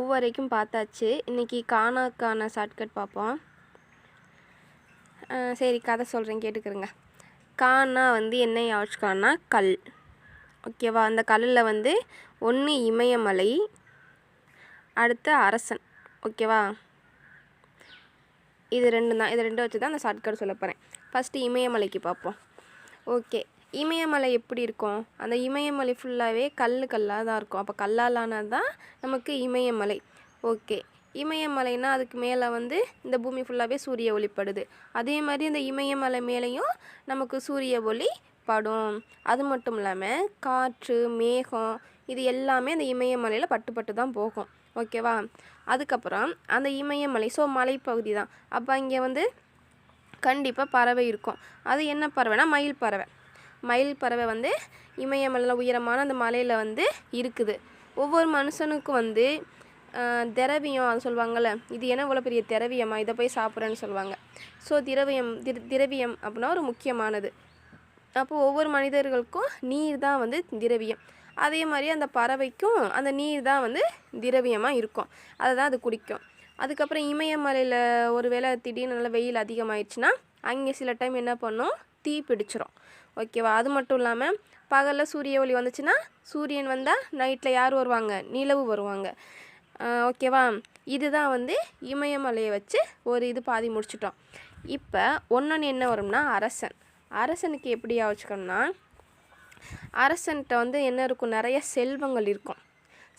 கவ் வரைக்கும் பார்த்தாச்சு. இன்றைக்கி காணாக்கான ஷார்ட்கட் பார்ப்போம். சரி கதை சொல்கிறேன் கேட்டுக்கிறேங்க. கானா வந்து என்ன யோசிச்சுக்கான்னா கல். ஓகேவா அந்த கல்லில் வந்து ஒன்று இமயமலை அடுத்து அரசன். ஓகேவா இது ரெண்டு தான் இது ரெண்டும் வச்சு தான் அந்த ஷார்ட்கட் சொல்ல போகிறேன் ஃபஸ்ட்டு இமயமலைக்கு பார்ப்போம். ஓகே இமயமலை எப்படி இருக்கும்? அந்த இமயமலை ஃபுல்லாகவே கல் கல்லாக தான் இருக்கும். அப்போ கல்லால் ஆனது தான் நமக்கு இமயமலை. ஓகே. இமயமலைனா அதுக்கு மேலே வந்து இந்த பூமி ஃபுல்லாகவே சூரிய ஒளிப்படுது. அதே மாதிரி இந்த இமயமலை மேலேயும் நமக்கு சூரிய ஒளி படும். அது மட்டும் இல்லாமல் காற்று மேகம் இது எல்லாமே அந்த இமயமலையில் பட்டு பட்டு தான் போகும். ஓகேவா? அதுக்கப்புறம் அந்த இமயமலை ஸோ மலைப்பகுதி தான் அப்போ இங்கே வந்து கண்டிப்பாக பறவை இருக்கும். அது என்ன பறவைனா மயில் பறவை. மயில் பறவை வந்து இமயமலையில் உயரமான அந்த மலையில் வந்து இருக்குது. ஒவ்வொரு மனுஷனுக்கும் வந்து திரவியம் அது சொல்லுவாங்கள்ல இது என்ன இவ்வளோ பெரிய திரவியமா? இதை போய் சாப்பிட்றேன்னு சொல்லுவாங்க. ஸோ திரவியம் திர திரவியம் அப்படின்னா ஒரு முக்கியமானது. அப்போ ஒவ்வொரு மனிதர்களுக்கும் நீர் தான் வந்து திரவியம். அதே மாதிரி அந்த பறவைக்கும் அந்த நீர் தான் வந்து திரவியமாக இருக்கும். அதை தான் அது குடிக்கும். அதுக்கப்புறம் இமயமலையில் ஒரு வேளை திடீர்னு நல்ல வெயில் அதிகமாயிடுச்சுன்னா அங்கே சில டைம் என்ன பண்ணும்? தீ பிடிச்சிரும். ஓகேவா அது மட்டும் இல்லாமல் பகலில் சூரிய ஒளி வந்துச்சுன்னா சூரியன் வந்தால் நைட்டில் யார் வருவாங்க? நிலவு வருவாங்க. ஓகேவா இதுதான் வந்து இமயமலையை வச்சு ஒரு இது பாதி முடிச்சிட்டோம். இப்போ ஒன்றொன்று என்ன வரும்னா அரசன். அரசனுக்கு எப்படி வச்சுக்கணும்னா அரசன்கிட்ட வந்து என்ன இருக்கும்? நிறைய செல்வங்கள் இருக்கும்.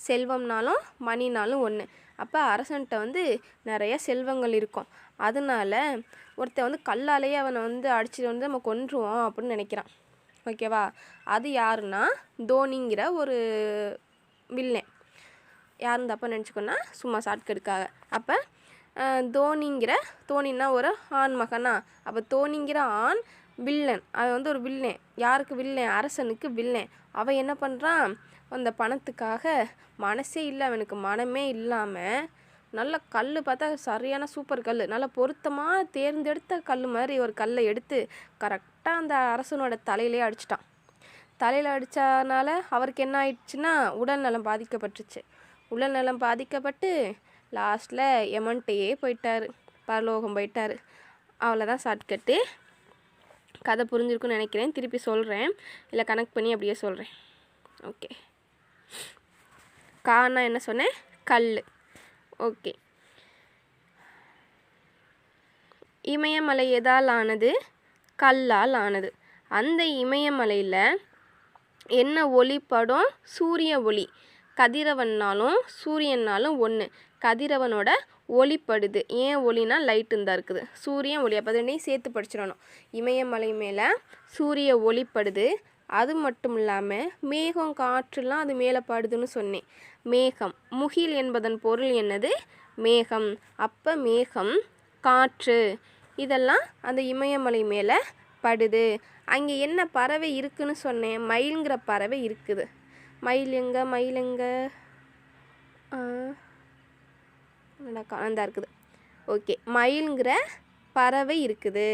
செல்வம்னாலும் மணினாலும் ஒன்று அப்போ அரசன்கிட்ட வந்து நிறைய செல்வங்கள் இருக்கும். அதனால ஒருத்தன் வந்து கல்லாலேயே அவனை வந்து அடிச்சுட்டு வந்து நம்ம கொன்றுவோம் அப்படின்னு நினைக்கிறான். ஓகேவா? அது யாருன்னா தோனிங்கிற ஒரு வில்லன். யாருன்னு தப்பாக நினச்சிக்கோன்னா? சும்மா ஷார்ட்கட்டுக்காக. அப்போ தோனிங்கிற தோனின்னா ஒரு ஆண் மகனா? அப்போ தோனிங்கிற ஆண் வில்லன். அவன் வந்து ஒரு வில்லன். யாருக்கு வில்லன்? அரசனுக்கு வில்லன். அவன் என்ன பண்ணுறான் அந்த பணத்துக்காக மனசே இல்லை. அவனுக்கு மனமே இல்லாமல் நல்ல கல் பார்த்தா சரியான சூப்பர் கல் நல்ல பொருத்தமாக தேர்ந்தெடுத்த கல் மாதிரி ஒரு கல்லை எடுத்து கரெக்டாக அந்த அரசனோட தலையிலே அடிச்சிட்டான். தலையில் அடித்தனால அவருக்கு என்ன ஆயிடுச்சுன்னா உடல்நலம் பாதிக்கப்பட்டுச்சு உடல்நலம் பாதிக்கப்பட்டு லாஸ்ட்டில் எமன்ட்டையே போயிட்டார். பரலோகம் போயிட்டார். அவ்வளோதான் ஷார்ட்கட்டு கதை புரிஞ்சிருக்குன்னு நினைக்கிறேன். திருப்பி சொல்கிறேன் இல்லை கனெக்ட் பண்ணி அப்படியே சொல்கிறேன் ஓகே கானா என்ன சொன்னேன்? கல் ஓகே. இமயமலை எதால் ஆனது கல்லால் ஆனது அந்த இமயமலையில் என்ன ஒளி சூரிய ஒளி. கதிரவன்னாலும் சூரியன்னாலும் ஒன்று கதிரவனோட ஒளிப்படுது ஏன் ஒளினா லைட்டுந்தான் இருக்குது. சூரியன் ஒளி. அப்போ ரெண்டையும் சேர்த்து படிச்சிடணும். இமயமலை மேலே சூரிய ஒளிப்படுது அது மட்டும் இல்லாமல் மேகம் காற்றுலாம் அது மேலே படுதுன்னு சொன்னேன். மேகம் முகில் என்பதன் பொருள் என்னது? மேகம். அப்போ மேகம் காற்று. இதெல்லாம் அந்த இமயமலை மேலே படுது. அங்கே என்ன பறவை இருக்குன்னு சொன்னேன். மயிலுங்கிற பறவை இருக்குது. மயில் எங்க? மயில் எங்க? ஆ, இருக்குது. ஓகே மயிலுங்கிற பறவை இருக்குது.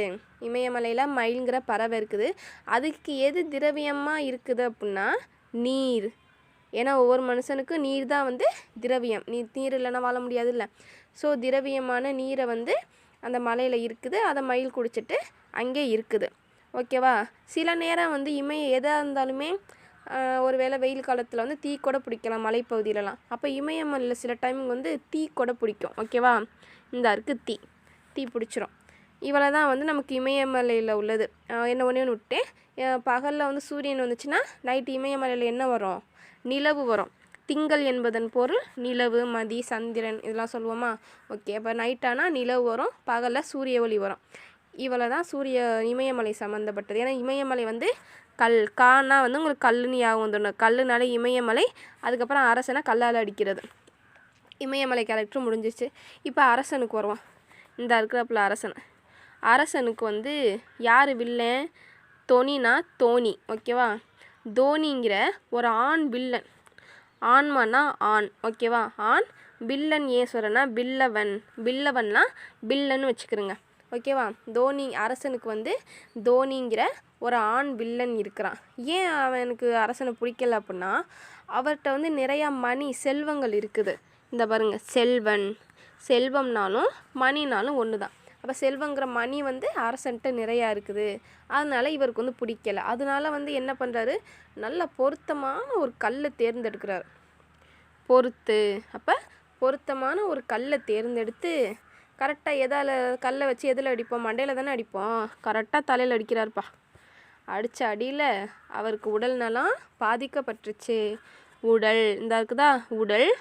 இமயமலையில் மயில்ங்கிற பறவை இருக்குது. அதுக்கு எது திரவியமாக இருக்குது அப்படின்னா நீர். ஏன்னா ஒவ்வொரு மனுஷனுக்கும் நீர் தான் வந்து திரவியம். நீர் நீர் இல்லைன்னா வாழ முடியாதுல்ல. ஸோ திரவியமான நீரை வந்து அந்த மலையில் இருக்குது. அதை மயில் குடிச்சிட்டு அங்கே இருக்குது. ஓகேவா? சில நேரம் வந்து இமயம் எதாக இருந்தாலுமே ஒரு ஒருவேளை வெயில் காலத்தில் வந்து தீ கூட பிடிக்கலாம் மலைப்பகுதியிலலாம். அப்போ இமயமலையில் சில டைம் வந்து தீ கூட பிடிக்கும். ஓகேவா? இந்த இருக்குது தீ. தீ பிடிச்சிரும். இவ்வளோ தான் வந்து நமக்கு இமயமலையில் உள்ளது. என்ன ஒன்று ஒன்று விட்டேன். பகலில் வந்து சூரியன் வந்துச்சுன்னா நைட்டு இமயமலையில் என்ன வரும்? நிலவு வரும். திங்கள் என்பதன் பொருள் நிலவு மதி சந்திரன் இதெல்லாம் சொல்லுவோமா? ஓகே அப்போ நைட்டானால் நிலவு வரும் பகலில் சூரிய ஒளி வரும். இவ்வளோ தான் சூரிய இமயமலை சம்மந்தப்பட்டது ஏன்னா இமயமலை வந்து கல் கானா வந்து உங்களுக்கு கல்லுன்னு ஞாபகம் வந்துடணும். கல்லுனால இமயமலை அதுக்கப்புறம் அரசனை கல்லால் அடிக்கிறது. இமயமலை கேரக்டர் முடிஞ்சிச்சு இப்போ அரசனுக்கு வருவோம் இந்த இருக்கிறப்பில் அரசன். அரசனுக்கு வந்து யார் வில்லன்? தொனினா தோனி ஓகேவா? தோனிங்கிற ஒரு ஆண் வில்லன். ஆன்மானா ஆண் ஓகேவா? ஆண் வில்லன் ஏன் சொல்கிறேன்னா பில்லவன் பில்லவன்னா பில்லன்னு வச்சுக்கிறோங்க ஓகேவா? தோனி அரசனுக்கு வந்து தோனிங்கிற ஒரு ஆண் வில்லன் இருக்கிறான். ஏன் அவனுக்கு அரசனை பிடிக்கல அப்படின்னா அவர்கிட்ட வந்து நிறையா மணி செல்வங்கள் இருக்குது. இந்த பாருங்கள் செல்வன் செல்வம்னாலும் மணினாலும் ஒன்று தான் அப்போ செல்வங்கிற மணி வந்து அரசன்ட்ட நிறையா இருக்குது. அதனால இவருக்கு வந்து பிடிக்கல. அதனால வந்து என்ன பண்ணுறாரு நல்ல பொருத்தமான ஒரு கல்லை தேர்ந்தெடுக்கிறார். பொறுத்து. அப்போ பொருத்தமான ஒரு கல்லை தேர்ந்தெடுத்து கரெக்டாக எதால் கல்லை வச்சு எதில் அடிப்போம்? மண்டையில் தானே அடிப்போம்? கரெக்டாக தலையில் அடிக்கிறாருப்பா. அடித்த அடியில் அவருக்கு உடல் நலம் பாதிக்கப்பட்டுருச்சு. உடல் இந்த இருக்குதா? உடல்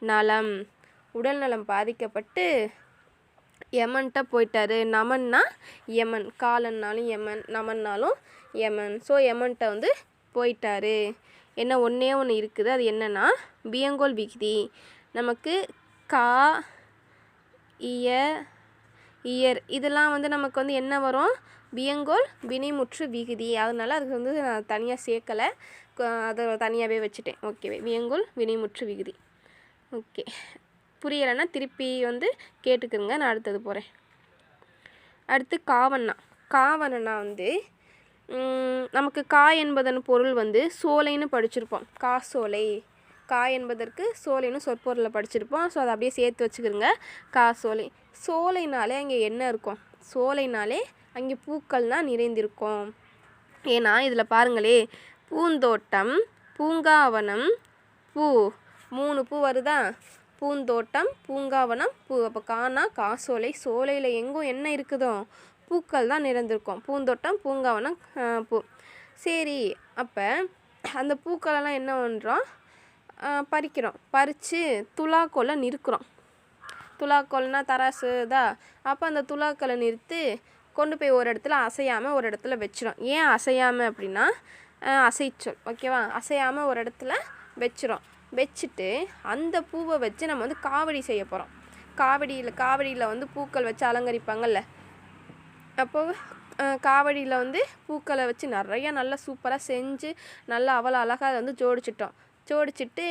நலம். உடல் நலம் பாதிக்கப்பட்டு யமன்கிட்ட போயிட்டாரு. நமன்னா யமன் காலன்னாலும் யமன் நமன்னாலும் யமன் ஸோ யமன்கிட்ட வந்து போயிட்டாரு. என்ன ஒன்றே ஒன்று இருக்குது. அது என்னன்னா பியங்கோல் விகுதி நமக்கு கா இய இயர். இதெல்லாம் வந்து நமக்கு வந்து என்ன வரும்? வியங்கோல் வினைமுற்று விகுதி அதனால் அதுக்கு வந்து நான் தனியாக சேர்க்கலை. அதை தனியாகவே வச்சுட்டேன். ஓகே வியங்கோல் வினைமுற்று விகுதி ஓகே புரியலைன்னா திருப்பி வந்து கேட்டுக்குங்க. நான் அடுத்தது போகிறேன் அடுத்து காவண்ணா. காவணனா வந்து நமக்கு கா என்பதன் பொருள் வந்து சோலைன்னு படிச்சிருப்போம். காசோலை கா என்பதற்கு சோலைன்னு சொற்பொருளில் படிச்சிருப்போம். ஸோ அதை அப்படியே சேர்த்து வச்சுக்கிறோங்க காசோலை சோலைனாலே அங்கே என்ன இருக்கும்? சோலைனாலே அங்கே பூக்கள்னால் நிறைந்திருக்கும். ஏன்னா இதில் பாருங்களே பூந்தோட்டம் பூங்காவனம் பூ. மூணு பூ வருதா? பூந்தோட்டம் பூங்காவனம் பூ அப்போ காணா காசோலை சோலையில் எங்கும் என்ன இருக்குதோ பூக்கள் தான் நிறைந்திருக்கும். பூந்தோட்டம் பூங்காவனம் பூ. சரி அப்போ அந்த பூக்களெல்லாம் என்ன பண்ணுறோம் பறிக்கிறோம். பறித்து துலாக்கோலை நிறுக்கிறோம் துலாக்கோல்னால் தராசு இதா? அப்போ அந்த துலாக்கோலை நிறுத்து கொண்டு போய் ஒரு இடத்துல அசையாமல் ஒரு இடத்துல வச்சிரும். ஏன் அசையாமல் அப்படின்னா அசைச்சொல். ஓகேவா? அசையாமல் ஒரு இடத்துல வச்சிரும். வச்சுட்டு அந்த பூவை வச்சு நம்ம வந்து காவடி செய்ய போகிறோம் காவடியில் காவடியில் வந்து பூக்கள் வச்சு அலங்கரிப்பாங்கல்ல? அப்போ காவடியில் வந்து பூக்களை வச்சு நிறையா நல்லா சூப்பராக செஞ்சு நல்லா அவ்வளோ அழகாக அதை வந்து ஜோடிச்சிட்டோம். ஜோடிச்சிட்டு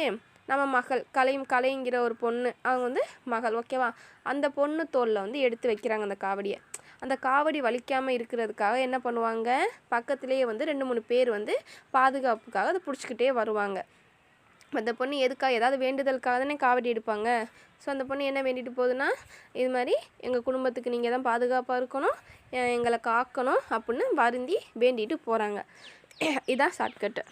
நம்ம மகள் கலை கலைங்கிற ஒரு பொண்ணு அவங்க வந்து மகள் ஓகேவா? அந்த பொண்ணு தோலில் வந்து எடுத்து வைக்கிறாங்க அந்த காவடியை. அந்த காவடி வலிக்காமல் இருக்கிறதுக்காக என்ன பண்ணுவாங்க? பக்கத்துலேயே வந்து ரெண்டு மூணு பேர் வந்து பாதுகாப்புக்காக அதை பிடிச்சிக்கிட்டே வருவாங்க. அந்த பொண்ணு எதுக்காக ஏதாவது வேண்டுதலுக்காக தானே காவடி எடுப்பாங்க. ஸோ அந்த பொண்ணு என்ன வேண்டிட்டு போகுதுன்னா இது மாதிரி எங்கள் குடும்பத்துக்கு நீங்கள் தான் பாதுகாப்பாக இருக்கணும் எங்களை காக்கணும் அப்படின்னு வருந்தி வேண்டிட்டு போகிறாங்க இதான் ஷார்ட்கட்டு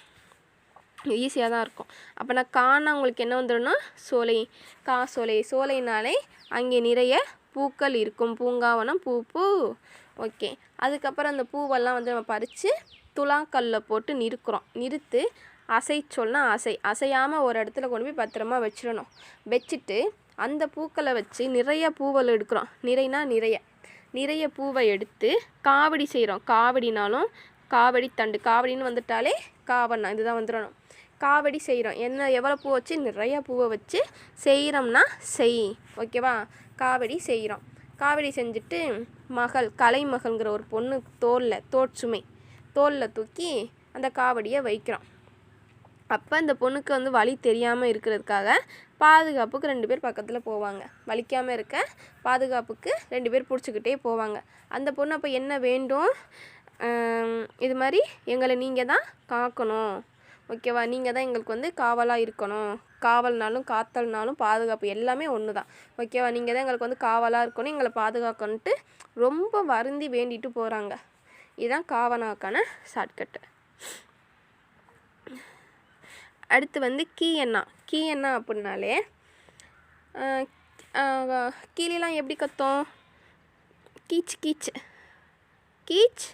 ஈஸியாக தான் இருக்கும். அப்போ நான் காண உங்களுக்கு என்ன வந்துடும்னா சோலை கா சோலை சோலைனாலே அங்கே நிறைய பூக்கள் இருக்கும். பூங்காவனம் பூ பூ. ஓகே அதுக்கப்புறம் அந்த பூவெல்லாம் வந்து நம்ம பறித்து துலாக்கல்ல போட்டு நிறுக்கிறோம். நிறுத்து அசை சொன்னா அசை. அசையாமல் ஒரு இடத்துல கொண்டு போய் பத்திரமா வச்சிடணும். வச்சுட்டு அந்த பூக்களை வச்சு நிறைய பூவல் எடுக்கிறோம். நிறைனா நிறைய. நிறைய பூவை எடுத்து காவடி செய்கிறோம் காவடினாலும் காவடி தண்டு. காவடின்னு வந்துட்டாலே காவண்ணா இதுதான் வந்துடணும். காவடி செய்கிறோம் என்ன எவ்வளோ பூ வச்சு? நிறைய பூவை வச்சு செய்கிறோம்னா செய். ஓகேவா? காவடி செய்கிறோம் காவடி செஞ்சுட்டு மகள் கலைமகள்ங்கிற ஒரு பொண்ணு தோலில் தோட்சுமை தோலில் தூக்கி அந்த காவடியை வைக்கிறோம். அப்போ அந்த பொண்ணுக்கு வந்து வழி தெரியாமல் இருக்கிறதுக்காக பாதுகாப்புக்கு ரெண்டு பேர் பக்கத்தில் போவாங்க. வலிக்காமல் இருக்க பாதுகாப்புக்கு ரெண்டு பேர் பிடிச்சிக்கிட்டே போவாங்க. அந்த பொண்ணு அப்போ என்ன வேண்டும்? இது மாதிரி எங்களை நீங்கள் தான் காக்கணும். ஓகேவா நீங்கள் தான் எங்களுக்கு வந்து காவலாக இருக்கணும். காவல்னாலும் காத்தல்னாலும் பாதுகாப்பு எல்லாமே ஒன்று தான். ஓகேவா நீங்கள் தான் எங்களுக்கு வந்து காவலாக இருக்கணும். எங்களை பாதுகாக்கணுன்ட்டு ரொம்ப வருந்தி வேண்டிட்டு போகிறாங்க இதுதான் காவனாக்கான ஷார்ட்கட்டு அடுத்து வந்து கீ எண்ணா கீ எண்ணா அப்படின்னாலே கீழெலாம் எப்படி கத்தும்? கீச் கீச். கீச்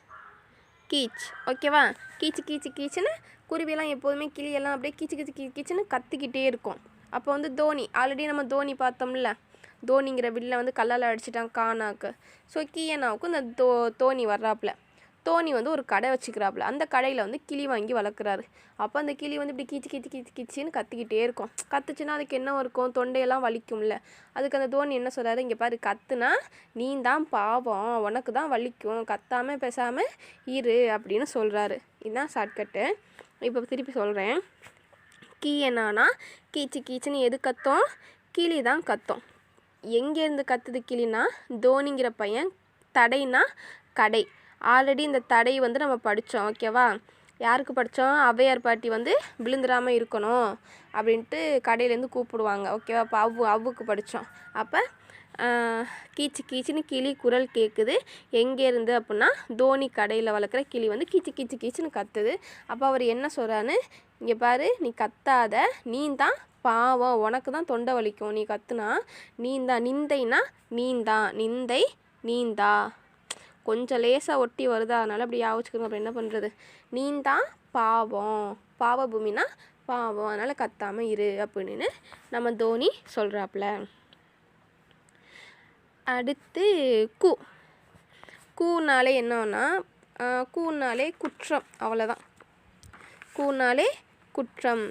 கீச். ஓகேவா? கீச்சு கீச்சு கீச்சுன்னு குருவிலாம் எப்போதுமே கிளியெல்லாம் அப்படியே கீச்சு கீச்சு கீ கீச்சுன்னு கத்திக்கிட்டே இருக்கும். அப்போ வந்து தோனி ஆல்ரெடி நம்ம தோனி பார்த்தோம்ல தோனிங்கிற வில்ல வந்து கல்லால் அடிச்சிட்டான் கானாக்கு. ஸோ கீயனாவுக்கும் இந்த தோ தோனி வர்றாப்புல. தோனி வந்து ஒரு கடை வச்சுக்கிறாப்புல. அந்த கடையில் வந்து கிளி வாங்கி வளர்க்குறாரு. அப்போ அந்த கிளி வந்து இப்படி கீச்சு கீச்சு கீச்சு கீச்சின்னு கத்திக்கிட்டே இருக்கும். கத்துச்சுன்னா அதுக்கு என்ன இருக்கும்? தொண்டையெல்லாம் வலிக்கும்ல. அதுக்கு அந்த தோனி என்ன சொல்கிறாரு இங்கே பாரு கத்துனா நீ தான் பாவம். உனக்கு தான் வலிக்கும். கத்தாமல் பேசாமல் இரு அப்படின்னு சொல்கிறாரு இதுதான் ஷார்ட்கட்டு இப்போ திருப்பி சொல்கிறேன் கீ என்னான்னா கீச்சு கீச்சுன்னு எது கத்தும்? கிளி தான் கத்தும். எங்கேருந்து கத்துது கிளினா தோனிங்கிற பையன் தடைனா கடை. ஆல்ரெடி இந்த தடை வந்து நம்ம படித்தோம் ஓகேவா யாருக்கு படித்தோம் ஔவையார் பாட்டி வந்து விழுந்துடாமல் இருக்கணும் அப்படின்ட்டு கடையிலேருந்து கூப்பிடுவாங்க ஓகேவா அப்போ அவ்வு அவ்வுக்கு படித்தோம் அப்போ கீச்சு கீச்சுன்னு கிளி குரல் கேட்குது எங்கேருந்து அப்படின்னா தோனி கடையில் வளர்க்குற கிளி வந்து கீச்சு கீச்சு கீச்சுன்னு கத்துது. அப்போ அவர் என்ன சொல்கிறான்னு இங்கே பாரு நீ கத்தாத நீ தான் பாவம் உனக்கு தான் தொண்டை வலிக்கும். நீ கத்துனா நீந்தா நிந்தைனா நீந்தா நிந்தை நீந்தா. கொஞ்சம் லேசாக ஒட்டி வருதா? அதனால் அப்படி யாவச்சுக்கணும் அப்புறம் என்ன பண்ணுறது நீந்தான் பாவம். பாவ பூமினா பாவம். அதனால் கத்தாமல் இரு அப்படின்னு நம்ம தோனி சொல்கிறாப்புல அடுத்து கூ. கூனாலே என்னன்னா கூனாலே குற்றம். அவ்வளோதான் கூனாலே குற்றம்.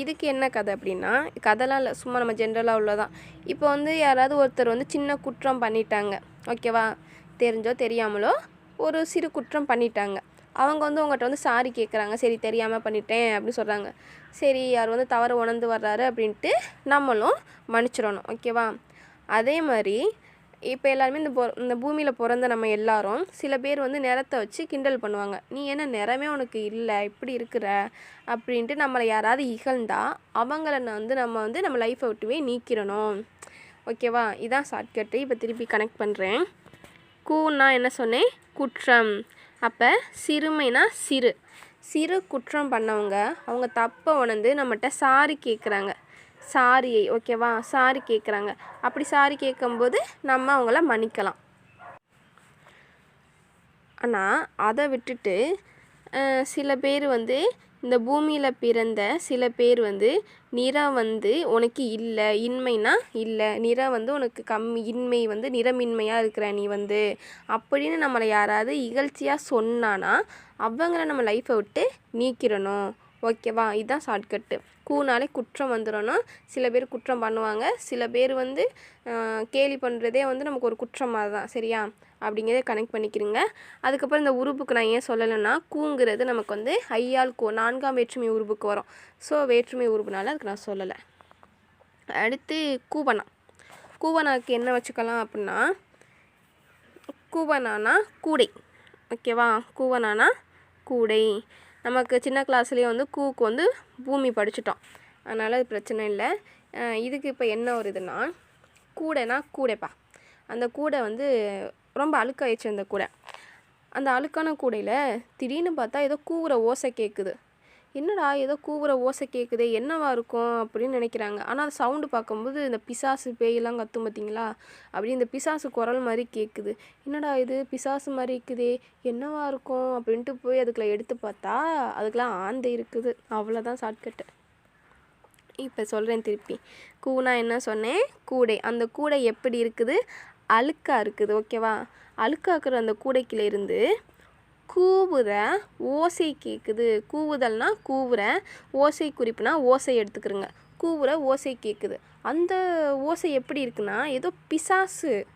இதுக்கு என்ன கதை அப்படின்னா கதைலாம் இல்லை சும்மா நம்ம ஜென்ரலாக உள்ளதான். இப்போ வந்து யாராவது ஒருத்தர் வந்து சின்ன குற்றம் பண்ணிட்டாங்க. ஓகேவா தெரிஞ்சோ தெரியாமலோ ஒரு சிறு குற்றம் பண்ணிட்டாங்க. அவங்க வந்து உங்கள்கிட்ட வந்து சாரி கேட்குறாங்க சரி தெரியாமல் பண்ணிட்டேன் அப்படின்னு சொல்கிறாங்க சரி யார் வந்து தவறு உணர்ந்து வர்றாரு அப்படின்ட்டு நம்மளும் மன்னிச்சிடணும். ஓகேவா அதே மாதிரி இப்போ எல்லாருமே இந்த பொ இந்த பூமியில் பிறந்த நம்ம எல்லாரும் சில பேர் வந்து நிறத்தை வச்சு கிண்டல் பண்ணுவாங்க. நீ என்ன நிறமே உனக்கு இல்லை இப்படி இருக்கிற? அப்படின்ட்டு நம்மளை யாராவது இகழ்ந்தா அவங்கள வந்து நம்ம வந்து நம்ம லைஃப்பை விட்டுவே நீக்கிறணும் ஓகேவா இதான் ஷார்ட்கட்டு இப்போ திருப்பி கனெக்ட் பண்ணுறேன் கூன்னா என்ன சொன்னேன்? குற்றம். அப்போ சிறுமைனா சிறு. சிறு குற்றம் பண்ணவங்க அவங்க தப்பை உணர்ந்து நம்மகிட்ட சாரி கேட்குறாங்க சாரியை ஓகேவா? சாரி கேட்குறாங்க அப்படி சாரி கேட்கும்போது நம்ம அவங்கள மன்னிக்கலாம். ஆனால் அதை விட்டுட்டு சில பேர் வந்து இந்த பூமியில் பிறந்த சில பேர் வந்து நிறம் வந்து உனக்கு இல்லை இன்மைனா இல்லை. நிறம் வந்து உனக்கு கம்மி இன்மை வந்து நிறமின்மையாக இருக்கிற நீ வந்து. அப்படின்னு நம்மளை யாராவது இகழ்ச்சியாக சொன்னானா அவங்கள நம்ம லைஃப்பை விட்டு நீக்கிடணும். ஓகேவா? இதுதான் ஷார்ட்கட்டு கூனாலே குற்றம் வந்துடும்னா சில பேர் குற்றம் பண்ணுவாங்க. சில பேர் வந்து கேலி பண்ணுறதே வந்து நமக்கு ஒரு குற்றமாக தான் சரியா? அப்படிங்கிறத கனெக்ட் பண்ணிக்கிறீங்க அதுக்கப்புறம் இந்த உறுப்புக்கு நான் ஏன் சொல்லலைன்னா கூங்கிறது நமக்கு வந்து ஐயால் கோ நான்காம் வேற்றுமை உருவுக்கு வரும். ஸோ வேற்றுமை உறுப்புனால அதுக்கு நான் சொல்லலை. அடுத்து கூவனா. கூவனாக்கு என்ன வச்சுக்கலாம் அப்படின்னா கூவனானா கூடை. ஓகேவா? கூவனானா கூடை. நமக்கு சின்ன கிளாஸ்லேயே வந்து கூக்கு வந்து பூமி படிச்சிட்டோம். அதனால் அது பிரச்சனை இல்லை. இதுக்கு இப்போ என்ன ஒரு இதுன்னா கூடைனா கூடைப்பா. அந்த கூடை வந்து ரொம்ப அழுக்காயிடுச்சு அந்த கூடை. அந்த அழுக்கான கூடையில் திடீர்னு பார்த்தா ஏதோ கூவுற ஓசை கேட்குது என்னடா ஏதோ கூவுற ஓசை கேட்குதே என்னவா இருக்கும் அப்படின்னு நினைக்கிறாங்க. ஆனால் அந்த சவுண்டு பார்க்கும்போது இந்த பிசாசு பேயெல்லாம் கத்தும் பார்த்தீங்களா அப்படி இந்த பிசாசு குரல் மாதிரி கேட்குது என்னடா இது? பிசாசு மாதிரி இருக்குதே என்னவா இருக்கும் அப்படின்ட்டு போய் அதுக்குள்ள எடுத்து பார்த்தா அதுக்கெலாம் ஆந்தை இருக்குது. அவ்வளோதான் ஷார்ட்கட்டு இப்போ சொல்கிறேன் திருப்பி. கூனா என்ன சொன்னேன்? கூடை. அந்த கூடை எப்படி இருக்குது? அழுக்காக இருக்குது ஓகேவா அழுக்காக்குற அந்த கூடைக்குள்ள இருந்து கூவுற ஓசை கேட்குது கூவுதல்னா கூவுற ஓசை குறிப்புனா ஓசை எடுத்துக்கிறோங்க கூவுற ஓசை கேட்குது அந்த ஓசை எப்படி இருக்குன்னா ஏதோ பிசாசு.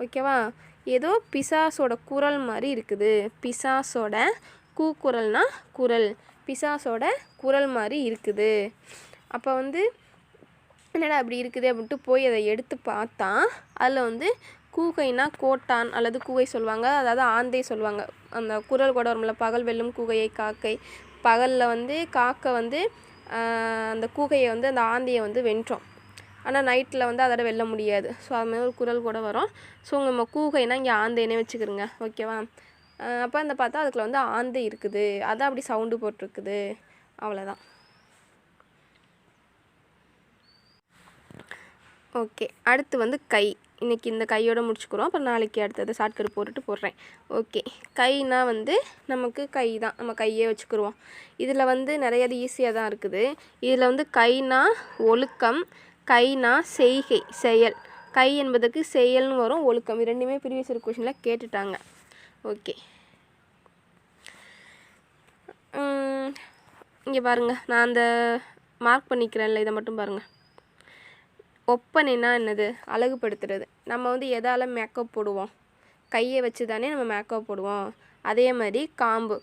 ஓகேவா? ஏதோ பிசாசோட குரல் மாதிரி இருக்குது. பிசாசோட கூக்குரல்னா குரல். பிசாசோட குரல் மாதிரி இருக்குது. அப்போ வந்து என்னடா அப்படி இருக்குது அப்படின்ட்டு போய் அதை எடுத்து பார்த்தா அதில் வந்து கூகைனா கோட்டான் அல்லது கூகை சொல்லுவாங்க அதாவது ஆந்தை சொல்லுவாங்க அந்த குரல் கூட வரும்ல பகல் வெல்லும் கூகையை காக்கை. பகலில் வந்து காக்கை வந்து அந்த கூகையை வந்து அந்த ஆந்தையை வந்து வென்றோம். ஆனால் நைட்டில் வந்து அதோட வெல்ல முடியாது. ஸோ அதுமாதிரி ஒரு குரல் கூட வரும். ஸோ நம்ம கூகைனா இங்கே ஆந்தைனே வச்சுக்கிறோங்க ஓகேவா அப்போ அந்த பார்த்தா அதுக்குள்ள வந்து ஆந்தை இருக்குது. அதான் அப்படி சவுண்டு போட்டிருக்குது. அவ்வளோதான் ஓகே அடுத்து வந்து கை. இன்றைக்கி இந்த கையோடு முடிச்சுக்கிறோம். அப்புறம் நாளைக்கு அடுத்தது ஷார்ட்கட் போட்டுட்டு போடுறேன். ஓகே கைனால் வந்து நமக்கு கை தான். நம்ம கையே வச்சுக்கிருவோம். இதில் வந்து நிறைய ஈஸியாக தான் இருக்குது. இதில் வந்து கைனா ஒழுக்கம் கைனா செய்கை செயல். கை என்பதுக்கு செயல்னு வரும் ஒழுக்கம். இரண்டுமே ரெண்டுமே ப்ரீவியஸ் இயர் கொஷனில் கேட்டுட்டாங்க. ஓகே இங்கே பாருங்கள் நான் அந்த மார்க் பண்ணிக்கிறேன்ல இதை மட்டும் பாருங்கள் ஒப்பனைனா என்னது? அழகுபடுத்துறது. நம்ம வந்து எதால் மேக்கப் போடுவோம். கையை வச்சு தானே நம்ம மேக்கப் போடுவோம். அதே மாதிரி காம்பு.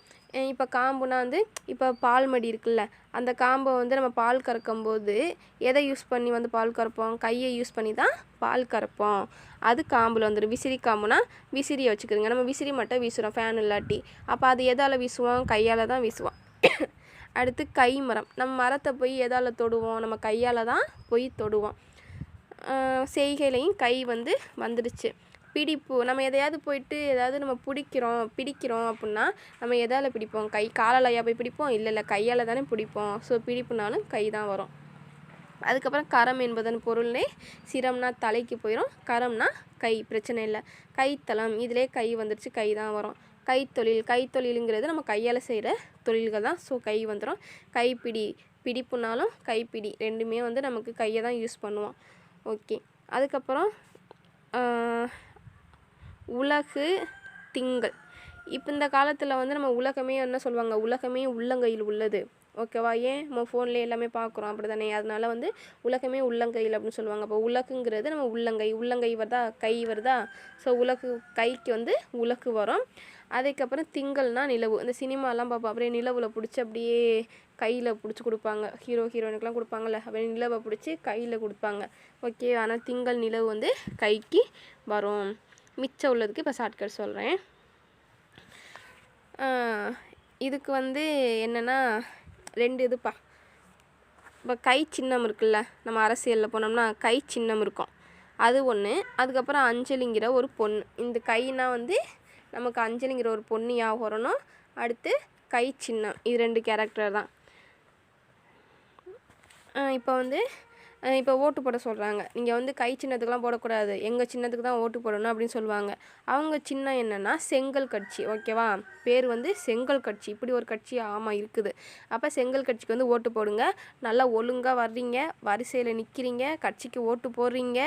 இப்போ காம்புனா வந்து இப்போ பால் மடி இருக்குல்ல அந்த காம்பை வந்து நம்ம பால் கறக்கும்போது எதை யூஸ் பண்ணி வந்து பால் கறப்போம்? கையை யூஸ் பண்ணி தான் பால் கறப்போம். அது காம்பில் வந்துடும் விசிறி காம்புனா விசிறியை வச்சுக்கிறோங்க நம்ம விசிறி மட்டும் வீசுகிறோம் ஃபேன் இல்லாட்டி. அப்போ அது எதால் வீசுவோம்? கையால் தான் வீசுவோம். அடுத்து கை மரம் நம்ம மரத்தை போய் எதால் தொடுவோம்? நம்ம கையால் தான் போய் தொடுவோம். செய்கையிலையும் கை வந்து வந்துடுச்சு. பிடிப்பு நம்ம எதையாவது போயிட்டு ஏதாவது நம்ம பிடிக்கிறோம் பிடிக்கிறோம் அப்படின்னா நம்ம எதால் பிடிப்போம்? கை காலாலையா போய் பிடிப்போம்? இல்லை இல்லை கையால் தானே பிடிப்போம். ஸோ பிடிப்புனாலும் கை தான் வரும். அதுக்கப்புறம் கரம் என்பதன் பொருள்னே சிரம்னா தலைக்கு போயிடும் கரம்னா கை பிரச்சனை இல்லை. கைத்தளம் இதிலே கை வந்துடுச்சு கை தான் வரும். கைத்தொழில் கைத்தொழிலுங்கிறது நம்ம கையால் செய்கிற தொழில்கள் தான். ஸோ கை வந்துடும் கைப்பிடி பிடிப்புனாலும் கைப்பிடி ரெண்டுமே வந்து நமக்கு கையை தான் யூஸ் பண்ணுவோம். ஓகே. அதுக்கப்புறம் உலகு திங்கள். இப்போ இந்த காலத்தில் வந்து நம்ம உலகமே என்ன சொல்லுவாங்க? உலகமே உள்ளங்கையில் உள்ளது. ஓகேவா? ஏன் நம்ம ஃபோன்லேயே எல்லாமே பார்க்குறோம் அப்படி தானே அதனால வந்து உலகமே உள்ளங்கையில் அப்படின்னு சொல்லுவாங்க. அப்போ உலக்குங்கிறது நம்ம உள்ளங்கை. உள்ளங்கை வருதா? கை வருதா? ஸோ உலகு கைக்கு வந்து உலகு வரும். அதுக்கப்புறம் திங்கள்னா நிலவு. இந்த சினிமாலாம் பார்ப்போம். அப்படியே நிலவில் பிடிச்சி அப்படியே கையில் பிடிச்சி கொடுப்பாங்க. ஹீரோ ஹீரோயினுக்கெலாம் கொடுப்பாங்கல்ல? அப்படியே நிலவை பிடிச்சி கையில் கொடுப்பாங்க. ஓகே ஆனால் திங்கள் நிலவு வந்து கைக்கு வரும். மிச்சம் உள்ளதுக்கு இப்போ ஷார்ட்கட் சொல்கிறேன் இதுக்கு வந்து என்னென்னா ரெண்டு இதுப்பா. இப்போ கை சின்னம் இருக்குல்ல நம்ம அரசியலில் போனோம்னா கை சின்னம் இருக்கும். அது ஒன்று அதுக்கப்புறம் அஞ்சலிங்கிற ஒரு பொண்ணு. இந்த கைனா வந்து நமக்கு அஞ்சலிங்கிற ஒரு பொண்ணு ஞாபகம் வரணும்? அடுத்து கை சின்னம். இது ரெண்டு கேரக்டர் தான். இப்போ வந்து இப்போ ஓட்டு போட சொல்கிறாங்க நீங்கள் வந்து கை சின்னத்துக்குலாம் போடக்கூடாது. எங்கள் சின்னத்துக்கு தான் ஓட்டு போடணும் அப்படின்னு சொல்லுவாங்க. அவங்க சின்னம் என்னென்னா செங்கல் கட்சி. ஓகேவா பேர் வந்து செங்கல் கட்சி. இப்படி ஒரு கட்சி ஆமாம் இருக்குது. அப்போ செங்கல் கட்சிக்கு வந்து ஓட்டு போடுங்க. நல்லா ஒழுங்காக வர்றீங்க. வரிசையில் நிற்கிறீங்க கட்சிக்கு ஓட்டு போடுறீங்க.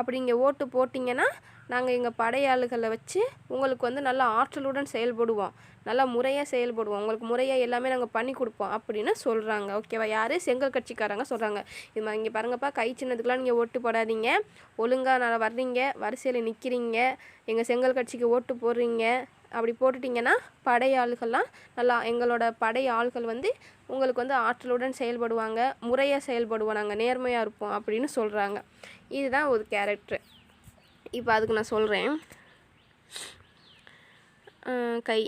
அப்படிங்க ஓட்டு போட்டிங்கன்னா நாங்கள் எங்கள் படையாளுகளை வச்சு உங்களுக்கு வந்து நல்லா ஆற்றலுடன் செயல்படுவோம். நல்லா முறையாக செயல்படுவோம். உங்களுக்கு முறையாக எல்லாமே நாங்கள் பண்ணி கொடுப்போம் அப்படின்னு சொல்கிறாங்க ஓகேவா யார்? செங்கல் கட்சிக்காரங்க சொல்கிறாங்க இது மாதிரி இங்கே பாருங்கப்பா கை சின்னதுக்கெலாம் நீங்கள் ஓட்டு போடாதீங்க. ஒழுங்காக நல்லா வர்றீங்க. வரிசையில் நிற்கிறீங்க எங்கள் செங்கல் கட்சிக்கு ஓட்டு போடுறீங்க. அப்படி போட்டுட்டிங்கன்னா படையாளுகள்லாம் நல்லா எங்களோட படை ஆள்கள் வந்து உங்களுக்கு வந்து ஆற்றலுடன் செயல்படுவாங்க. முறையாக செயல்படுவோம். நாங்கள் நேர்மையாக இருப்போம் அப்படின்னு சொல்கிறாங்க இதுதான் ஒரு கேரக்டர் இப்போ அதுக்கு நான் சொல்கிறேன். கை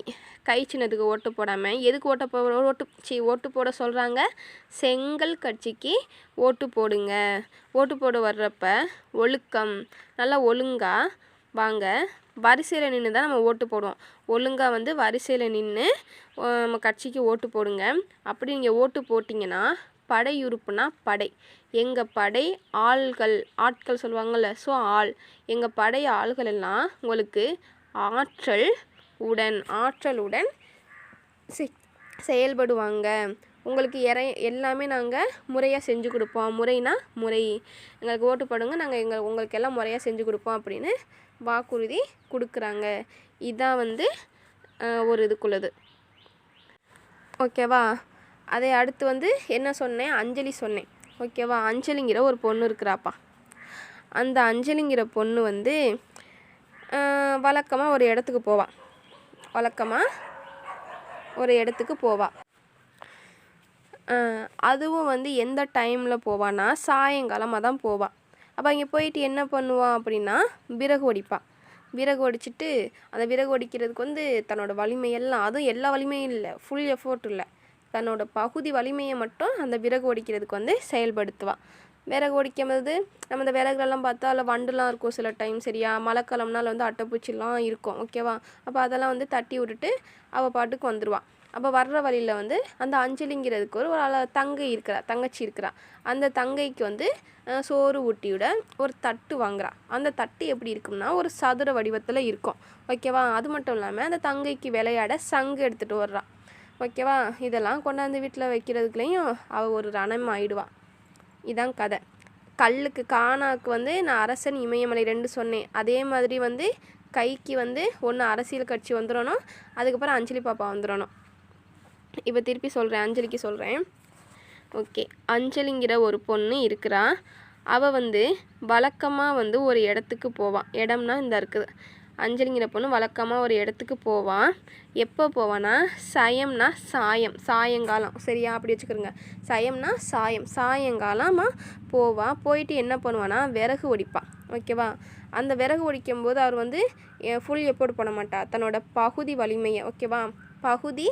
கை சின்னதுக்கு ஓட்டு போடாமல் எதுக்கு ஓட்ட போ ஓட்டு சி ஓட்டு போட சொல்கிறாங்க? செங்கல் கட்சிக்கு ஓட்டு போடுங்க. ஓட்டு போட வர்றப்ப ஒழுக்கம் நல்லா ஒழுங்காக வாங்க. வரிசையில் நின்று தான் நம்ம ஓட்டு போடுவோம். ஒழுங்காக வந்து வரிசையில் நின்று நம்ம கட்சிக்கு ஓட்டு போடுங்க. அப்படி நீங்கள் ஓட்டு போட்டிங்கன்னா படையுறுப்புனா படை. எங்கள் படை ஆள்கள் ஆட்கள் சொல்லுவாங்கள்ல ஸோ ஆள். எங்கள் படை ஆள்கள் எல்லாம் உங்களுக்கு ஆற்றல் உடன் ஆற்றலுடன் செ- செயல்படுவாங்க. உங்களுக்கு எறை எல்லாமே நாங்கள் முறையாக செஞ்சு கொடுப்போம். முறைனா முறை. எங்களுக்கு ஓட்டு போடுங்க நாங்கள் எங்கள் உங்களுக்கு எல்லாம் முறையாக செஞ்சு கொடுப்போம் அப்படின்னு வாக்குறுதி கொடுக்குறாங்க. இதான் வந்து ஒரு இதுக்குள்ளது. ஓகேவா? அதை அடுத்து வந்து என்ன சொன்னேன்? அஞ்சலி சொன்னேன். ஓகேவா? அஞ்சலிங்கிற ஒரு பொண்ணு இருக்கிறாப்பா. அந்த அஞ்சலிங்கிற பொண்ணு வந்து வழக்கமாக ஒரு இடத்துக்கு போவா. வழக்கமாக ஒரு இடத்துக்கு போவா. அதுவும் வந்து எந்த டைமில் போவான்னா சாயங்காலமாக தான் போவா. அப்போ அங்கே போயிட்டு என்ன பண்ணுவான் அப்படின்னா விறகு ஒடிப்பாள் விறகு ஒடிச்சிட்டு அந்த விறகு ஒடிக்கிறதுக்கு வந்து தன்னோட வலிமையெல்லாம் அதுவும் எல்லா வலிமையும் இல்லை. ஃபுல் எஃபோர்ட் இல்லை. தன்னோட பகுதி வலிமையை மட்டும் அந்த விறகு ஒடிக்கிறதுக்கு வந்து செயல்படுத்துவாள் விறகு ஒடிக்கும் போது நம்ம இந்த விறகுலாம் பார்த்தா அதில் வண்டுலாம் இருக்கும் சில டைம் சரியா? மழைக்காலம்னால வந்து அட்டைப்பூச்சிலாம் இருக்கும். ஓகேவா அப்போ அதெல்லாம் வந்து தட்டி விட்டுட்டு அவள் பாட்டுக்கு வந்துடுவாள் அப்போ வர்ற வழியில் வந்து அந்த அஞ்சலிங்கிறதுக்கு ஒரு ஒரு தங்கை இருக்கிறா தங்கச்சி இருக்கிறா. அந்த தங்கைக்கு வந்து சோறு ஊட்டியோட ஒரு தட்டு வாங்குறா. அந்த தட்டு எப்படி இருக்கும்னா ஒரு சதுர வடிவத்தில் இருக்கும். ஓகேவா அது மட்டும் இல்லாமல் அந்த தங்கைக்கு விளையாட சங்கு எடுத்துகிட்டு வர்றான் ஓகேவா? இதெல்லாம் கொண்டாந்து வீட்டில் வைக்கிறதுக்குலேயும் அவள் ஒரு ரணம் ஆயிடுவான் இதான் கதை. கல்லுக்கு காணாக்கு வந்து நான் அரசன் இமயமலை ரெண்டு சொன்னேன். அதே மாதிரி வந்து கைக்கு வந்து ஒன்று அரசியல் கட்சி வந்துடணும் அதுக்கப்புறம் அஞ்சலி பாப்பா வந்துடணும். இப்போ திருப்பி சொல்கிறேன் அஞ்சலிக்கு சொல்கிறேன் ஓகே அஞ்சலிங்கிற ஒரு பொண்ணு இருக்கிறா. அவள் வந்து வழக்கமாக வந்து ஒரு இடத்துக்கு போவாள் இடம்னா இந்த இருக்குது. அஞ்சலிங்கிற பொண்ணு வழக்கமாக ஒரு இடத்துக்கு போவான் எப்போ போவான்னா சயம்னா சாயம். சாயங்காலம். சரியா? அப்படி வச்சுக்கிறோங்க சயம்னா சாயம். சாயங்காலமாக போவான் போயிட்டு என்ன பண்ணுவான்னா விறகு ஒடிப்பான் ஓகேவா? அந்த விறகு ஒடிக்கும் போது அவர் வந்து ஃபுல் எப்போடு பண்ண மாட்டா. தன்னோட பகுதி வலிமையை. ஓகேவா? பகுதி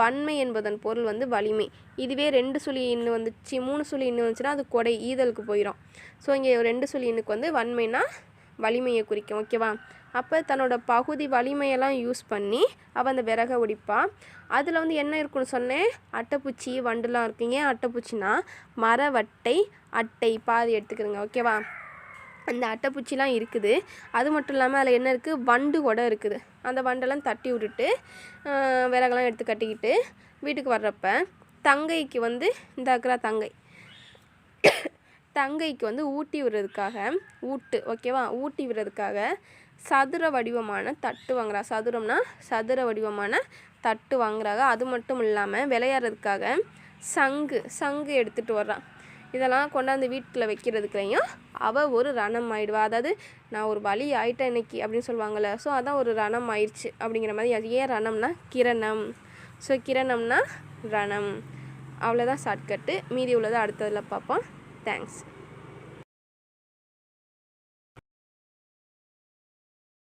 வன்மை என்பதன் பொருள் வந்து வலிமை. இதுவே ரெண்டு சுழி இன்னு வந்துச்சு. மூணு சுழி இன்னும் வந்துச்சுன்னா அது கொடை ஈதலுக்கு போயிடும் ஸோ இங்கே ரெண்டு சுழி இன்னுக்கு வந்து வன்மைனா வலிமையை குறிக்கும். ஓகேவா? அப்போ தன்னோட பகுதி வலிமையெல்லாம் யூஸ் பண்ணி அவள் அந்த விறகை ஒடிப்பாள் அதில் வந்து என்ன இருக்குன்னு சொன்னேன்? அட்டைப்பூச்சி வண்டுலாம் இருக்குங்க அட்டைப்பூச்சினா மரவட்டை அட்டை பாதி எடுத்துக்கிறேங்க ஓகேவா அந்த அட்டைப்பூச்சிலாம் இருக்குது. அது மட்டும் இல்லாமல் அதில் என்ன இருக்குது வண்டு கூட இருக்குது. அந்த வண்டெல்லாம் தட்டி விட்டுட்டு விறகெல்லாம் எடுத்து கட்டிக்கிட்டு வீட்டுக்கு வர்றப்ப தங்கைக்கு வந்து இந்த அக்கறா தங்கை தங்கைக்கு வந்து ஊட்டி விடுறதுக்காக ஊட்டு ஓகேவா ஊட்டி விடுறதுக்காக சதுர வடிவமான தட்டு வாங்குறா. சதுரம்னா சதுர வடிவமான தட்டு வாங்குறாங்க. அது மட்டும் இல்லாமல் விளையாடுறதுக்காக சங்கு சங்கு எடுத்துகிட்டு வர்றான் இதெல்லாம் கொண்டாந்து வீட்டில் வைக்கிறதுக்குலையும் அவள் ஒரு ரணம் ஆயிடுவா. அதாவது நான் ஒரு வழி ஆயிட்டேன் இன்னைக்கு அப்படின்னு சொல்லுவாங்கள்ல ஸோ அதான் ஒரு ரணம் ஆயிடுச்சு அப்படிங்கிற மாதிரி. அது ஏன் ரணம்னா கிரணம். ஸோ கிரணம்னா ரணம். அவ்வளோதான் ஷார்ட்கட்டு மீதி உள்ளதை அடுத்ததில் பார்ப்போம். தேங்க்ஸ்